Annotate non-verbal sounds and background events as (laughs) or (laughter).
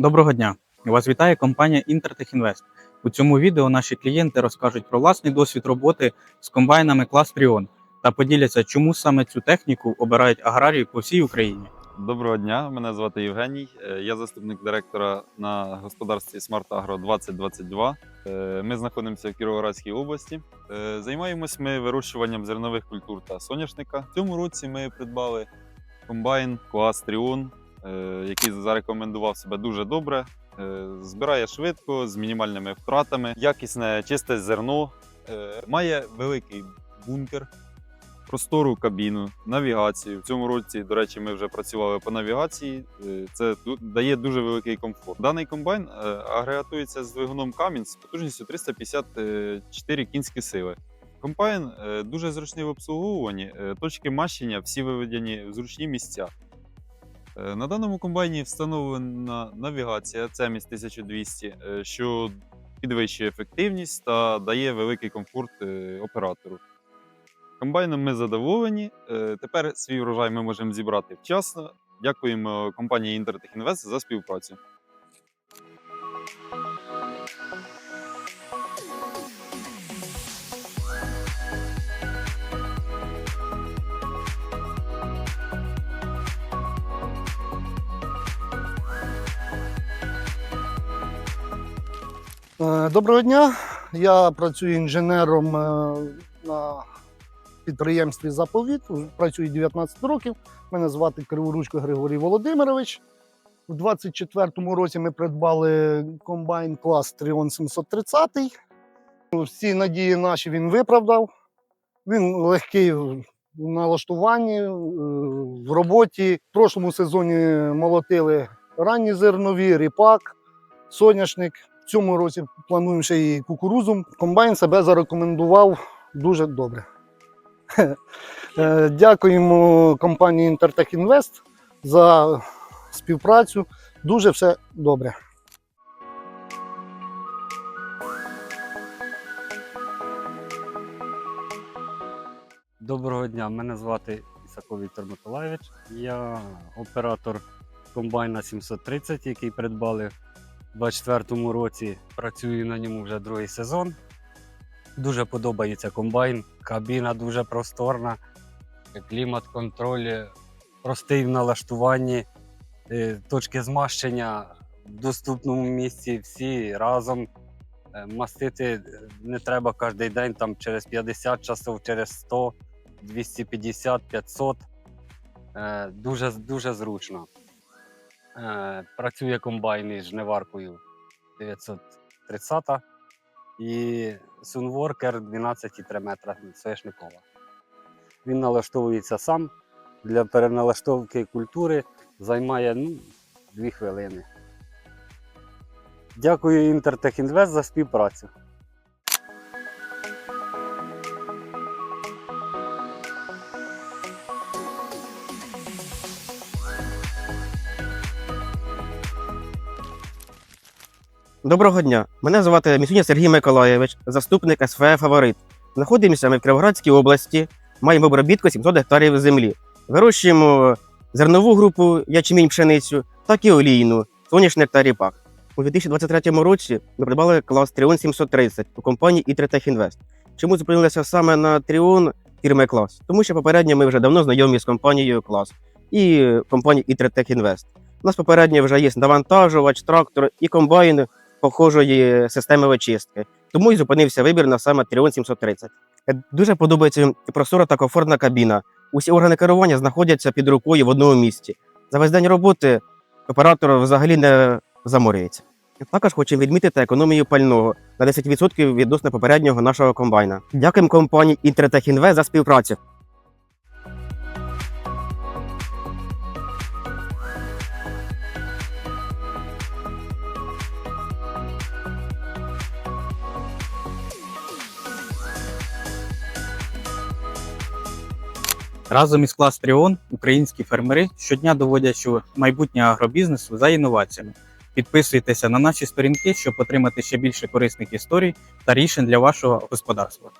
Доброго дня! Вас вітає компанія Intertech Invest. У цьому відео наші клієнти розкажуть про власний досвід роботи з комбайнами клас Тріон та поділяться, чому саме цю техніку обирають аграрії по всій Україні. Доброго дня, мене звати Євгеній. Е, Я заступник директора на господарстві Smart Agro 2022. Е, Ми знаходимося в Кіровоградській області. Е, Займаємось ми вирощуванням зернових культур та соняшника. В цьому році ми придбали комбайн клас Тріон, який зарекомендував себе дуже добре. Е, Збирає швидко, з мінімальними втратами, якісне чисте зерно, е, має великий бункер простору кабіну, навігацію. В цьому році, до речі, ми вже працювали по навігації. Е, Це дає дуже великий комфорт. Даний комбайн е, агрегатується з двигуном Cummins з потужністю 354 кінські сили. Комбайн е, дуже зручний в обслуговуванні. е, Точки мащення всі виведені в зручні місця. Е, На даному комбайні встановлена навігація CEMIS 1200, е, що підвищує ефективність та дає великий комфорт е, оператору. Комбайном ми задоволені. Тепер свій врожай ми можемо зібрати вчасно. Дякуємо компанії Invest за співпрацю. Доброго дня. Я працюю інженером е, на підприємстві Заповіт. Працюю 19 років. Мене звати Криворучко Григорій Володимирович. У 24-му році ми придбали комбайн клас Тріон 730. Всі надії наші він виправдав. Він легкий в в налаштуванні, е, в роботі. В прошлому сезоні молотили ранні зернові, ріпак, соняшник. В цьому році плануємо ще і кукурузу. Комбайн себе зарекомендував дуже добре. (laughs) Е, Дякуємо компанії Intertech Invest за співпрацю. Дуже все добре. Доброго дня, мене звати Ісаков Віктор Миколаївич. Я оператор комбайна 730, який придбали у 2024 році. Працюю на ньому вже другий сезон. Дуже подобається комбайн, кабіна дуже просторна, клімат-контроль простий в налаштуванні, е, точки змащення в доступному місці всі разом. Е, Мастити не треба кожен день, там через 50 часов, через 100. 250, 500. Е, дуже, дуже зручно. Е, працює комбайн із жниваркою 930 і Sunworker 12,3 метра соняшникова. Він налаштовується сам. Для переналаштовки культури займає ну, 2 хвилини. Дякую Invest за співпрацю. Доброго дня. Мене звати Місюня Сергій Миколаєвич, заступник СВ Фаворит. Знаходимося ми в Кривоградській області, маємо обробітку 700 гектарів землі. Вирощуємо зернову групу ячмінь пшеницю, так і олійну, соняшник та ріпак. У 2023 році ми придбали клас Тріон 730 у компанії Ітритех Інвест. Чому зупинилися саме на Тріон фірми клас? Тому що попередньо ми вже давно знайомі з компанією клас і компанією Ітритех Інвест. У нас попередньо вже є навантажувач, трактор і комбайн похожої системи очистки. Тому і зупинився вибір на саме Тріон 730. Е, Дуже подобається простора та комфортна кабіна. Усі органи керування знаходяться під рукою в одному місці. За весь день роботи оператор взагалі не заморюється. Також хочемо відмітити економію пального на 10% відносно попереднього нашого комбайна. Дякуємо компанії Invest за співпрацю. Разом із клас Тріон українські фермери щодня доводять, що майбутнє агробізнесу за інноваціями. Підписуйтеся на наші сторінки, щоб отримати ще більше корисних історій та рішень для вашого господарства.